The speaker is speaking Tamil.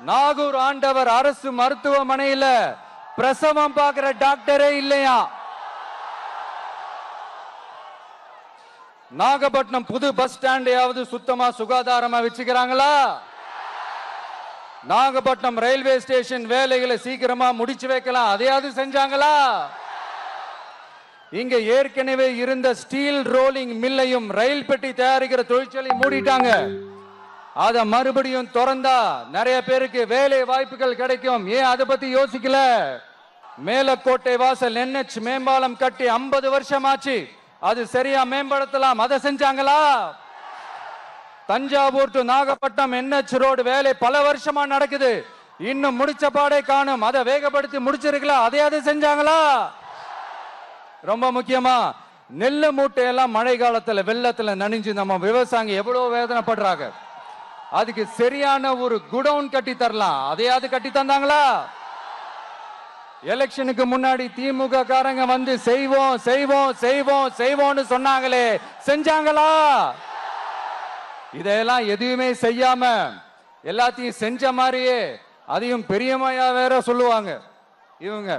நாகூர் ஆண்டவர் அரசு மருத்துவமனையில பிரசவம் பார்க்கிற டாக்டரே இல்லையா? நாகப்பட்டினம் புது பஸ் ஸ்டாண்டையாவது சுத்தமா சுகாதாரமா வச்சுக்கிறாங்களா? நாகப்பட்டினம் ரயில்வே ஸ்டேஷன் வேலைகளை சீக்கிரமா முடிச்சு வைக்கலாம். அதையாவது செஞ்சாங்களா? இங்க ஏற்கனவே இருந்த ஸ்டீல் ரோலிங் மில்லையும் ரயில் பெட்டி தயாரிக்கிற தொழிற்சாலையும் மூடிட்டாங்க. அதை மறுபடியும் திறந்தா நிறைய பேருக்கு வேலை வாய்ப்புகள் கிடைக்கும். ஏன் அதை பத்தி யோசிக்கல? மேலக்கோட்டை வாசல் என்ஹெச் மேம்பாலம் கட்டி 50 வருஷம் ஆச்சு அது சரியா மேம்படுத்தலாம். அதை செஞ்சாங்களா? Thanjavur to Nagapattinam NH road வேலை பல வருஷமா நடக்குது. இன்னும் முடிச்ச பாடே காணும். அதை வேகப்படுத்தி முடிச்சிருக்கலாம் அதையாவது செஞ்சாங்களா? ரொம்ப முக்கியமா நெல்லு மூட்டையெல்லாம் மழை காலத்துல வெள்ளத்துல நனைஞ்சு நம்ம விவசாயிங்க எவ்வளவு வேதனைப்படுறாங்க. அதுக்கு சரியான ஒரு குடவுன் கட்டி தரலாம். அதையாவது கட்டி தந்தாங்களா? எலெக்ஷனுக்கு முன்னாடி திமுக காரங்க வந்து செய்வோம் செய்வோம் செய்வோம் செய்வோம்னு சொன்னாங்களே. செஞ்சாங்களா? இதையெல்லாம் எதுவுமே செய்யாம எல்லாத்தையும் செஞ்ச மாதிரியே அதையும் பெரியமையா வேற சொல்லுவாங்க. இவங்க